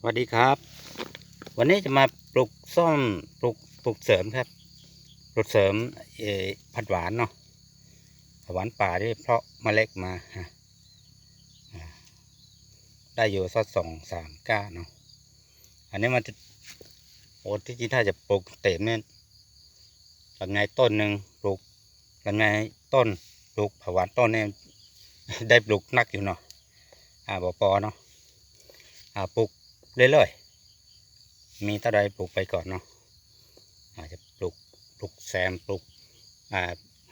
สวัสดีครับ วันนี้จะมาปลูกส้มปลูกปลูกเสริมครับปลูกเสริมเอผัดหวานเนาะผัดหวานป่าที่เพาะเมล็ดมาฮะได้อยู่สักสองสามก้าเนาะอันนี้มันจะโอ้ที่จริงถ้าจะปลูกเต็มเนี่ยลำไยต้นหนึ่งปลูกลำไยต้นปลูกผักหวานต้นเนี่ยได้ปลูกนักอยู่เนาะอ่าบปอเนาะอ่าปลูก เรื่อยๆ มีเท่าใดปลูกไปก่อนเนาะอาจจะปลูกปลูกแซมปลูกอ่า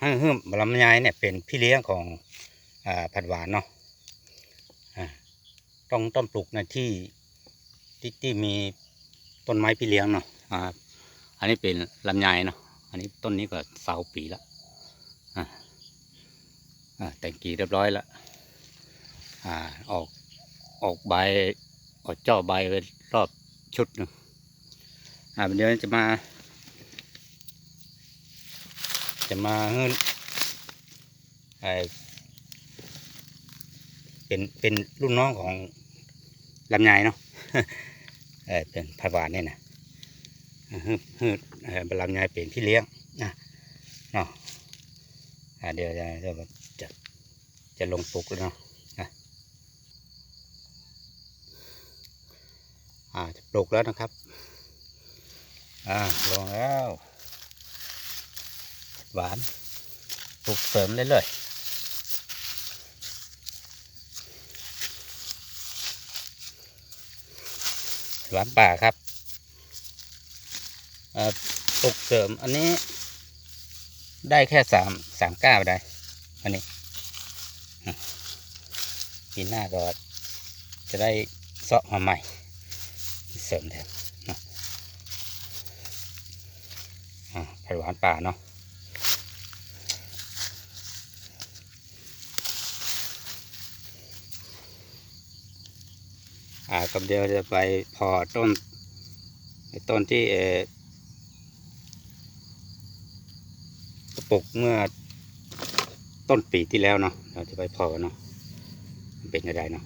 ห้เฮืมลำไยเนี่ยเป็นพี่เลี้ยงของอ่าผัดหวานเนาะอ่าต้องต้องปลูกในที่ที่ที่มีต้นไม้พี่เลี้ยงเนาะอ่าอันนี้เป็นลำไยเนาะอันนี้ต้นนี้ก็เสาปีละอ่าแต่งกีเรียบร้อยแล้วอ่าออกออกใบ ออกเจ้าใบไปรอบชุดหนึงอ่าเดี๋ยวจะมา จะมาเฮ้นไอเป็นเป็นรุ่นน้องของลำไยเนาะเออเป็นผักหวานเนี่ยนะอ่าฮึบฮึบเออเป็นลำไยเป็นพี่เลี้ยงนะเนาะอ่าเดี๋ยวจะจะจะจะลงปลูกแล้วเนาะ อ่าปลูกแล้วนะครับ อ่าลงแล้ว หวานปลูกเสริมเรื่อยๆหวานป่าครับปลูกเสริมอันนี้ได้แค่สามสามก้าได้ อันนี้ปีหน้าก็จะได้เสาะมาใหม่ เสริมแทนนะอ่าผัดหวานป่าเนาะอ่ากำเดียวจะไปพอต้นไอ้ต้นที่เออกระปุกเมื่อต้นปีที่แล้วเนาะเราจะไปพอเนาะเป็นยังไงเนาะ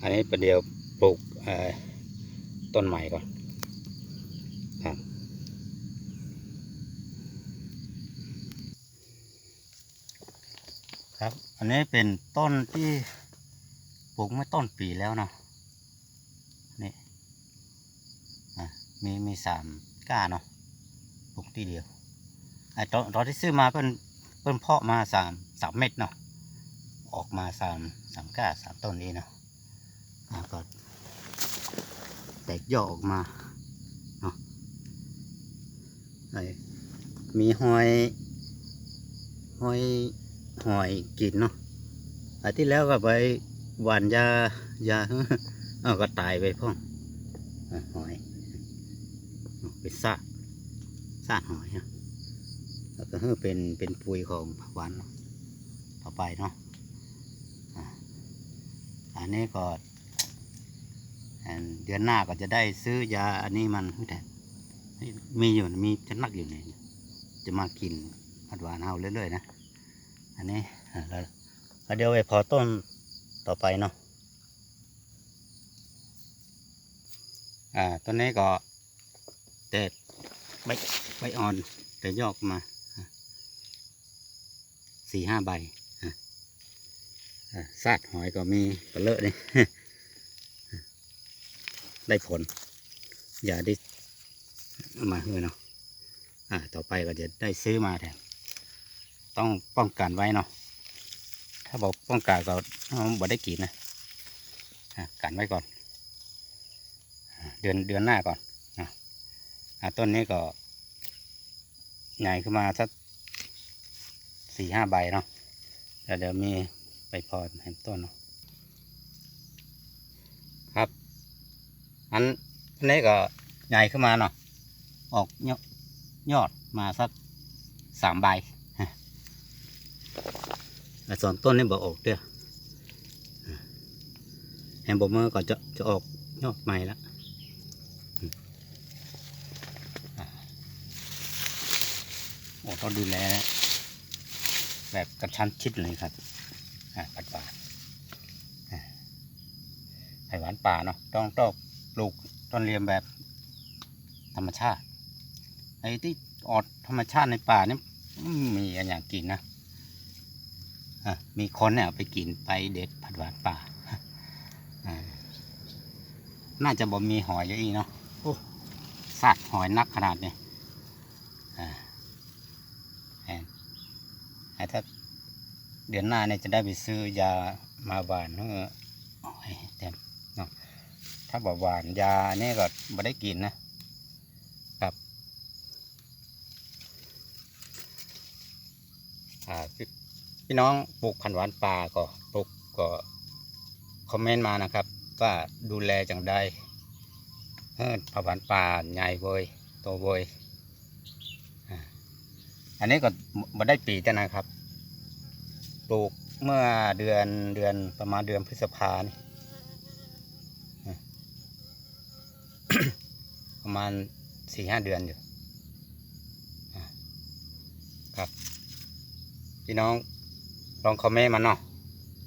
อันนี้ประเดี๋ยวปลูกเอ่อ ต้นใหม่ก่อนครับครับ อันนี้เป็นต้นที่ปลูกเมื่อต้นปีแล้วเนาะนี่มีมีสามก้าเนาะปลูกที่เดียวไอ้ตอนตอนที่ซื้อมาเป็นเป็นเพาะมาสามสามเม็ดเนาะออกมาสามสามก้าสามต้นนี้เนาะอะก็ แตกยอดออกมาเนาะไอมีหอย หอยหอยกินเนาะอาทิตย์แล้วก็ไปหวานยายาเอาก็ตายไปพ่องหอยเอาไปซาซาหอยอะแล้วก็เป็นเป็นปุ๋ยของผักหวานต่อไปเนาะอันนี้ก็อัน เดือนหน้าก็จะได้ซื้อยาอันนี้มันมีอยู่มีจะนักอยู่เนี่ยจะมากินผัดหวานเอาเรื่อยๆนะ อันนี้แล้วเดี๋ยวไปพอต้นต่อไปเนาะอ่าต้นนี้ก็แตกใบใบอ่อนแต่ยอกมาสี่ห้าใบอะอะซาดหอยก็มีกระเลอะนี่ ได้ผล อย่าได้มาเฮ้เนาะอ่าต่อไปก็จะได้ซื้อมาแทนต้องป้องกันไว้เนาะถ้าบอกป้องกันก็บ่ได้กินนะอะกันไว้ก่อน เดือนเดือนหน้าก่อนอะต้นนี้ก็ใหญ่ขึ้นมาสักสี่ห้าใบเนาะแล้วเดี๋ยวมีไปพอเห็นต้นเนาะครับ อันอันนี้ก็ใหญ่ขึ้นมาเนาะออกยอดยอดมาสักสามใบแต่ส่วนต้นนี่บอกออกเด้อแฮมโบเมอร์ก็จะจะออกยอดใหม่ละโอ้ต้องดูแลแบบกระชั้นชิดเลยครับปัดป่าดอ่าไผ่หวานป่าเนาะต้องต้อง ลูกต้นเรียมแบบธรรมชาติ ไอ้ที่ออดธรรมชาติในป่านี่ไม่มีอันอย่างกินนะอะมีคนเนี่ยเอาไปกินไปเด็ดผัดหวานป่าอ่า น่าจะบ่มีหอยเยอะอีเนาะโอ้สัตว์หอยนักขนาดนี้อ่าแอนแต่ถ้าเดือนหน้าเนี่ยจะได้ไปซื้อยามาหวานเพื่อหอยเต็มเนาะ ถ้าบอกหวานยาเนี่ยก็บ่ได้กินนะครับอ่าพี่พี่น้องปลูกพันหวานป่าก็ปลูกก็คอมเมนต์มานะครับ ว่าดูแลจังได้เฮ้ผักหวานป่าใหญ่เว้ยโตเว้ยอันนี้ก็มาได้ปีแต่นะครับ ปลูกเมื่อเดือนเดือนประมาณเดือนพฤษภาเนี่อ่ ประมาณสี่ห้าเดือนอยู่ครับ พี่น้องลองคอมเมนต์มาเนาะ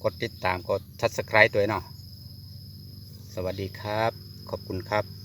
กดติดตามกดทัดสไครต์ตัวเนาะสวัสดีครับ ขอบคุณครับ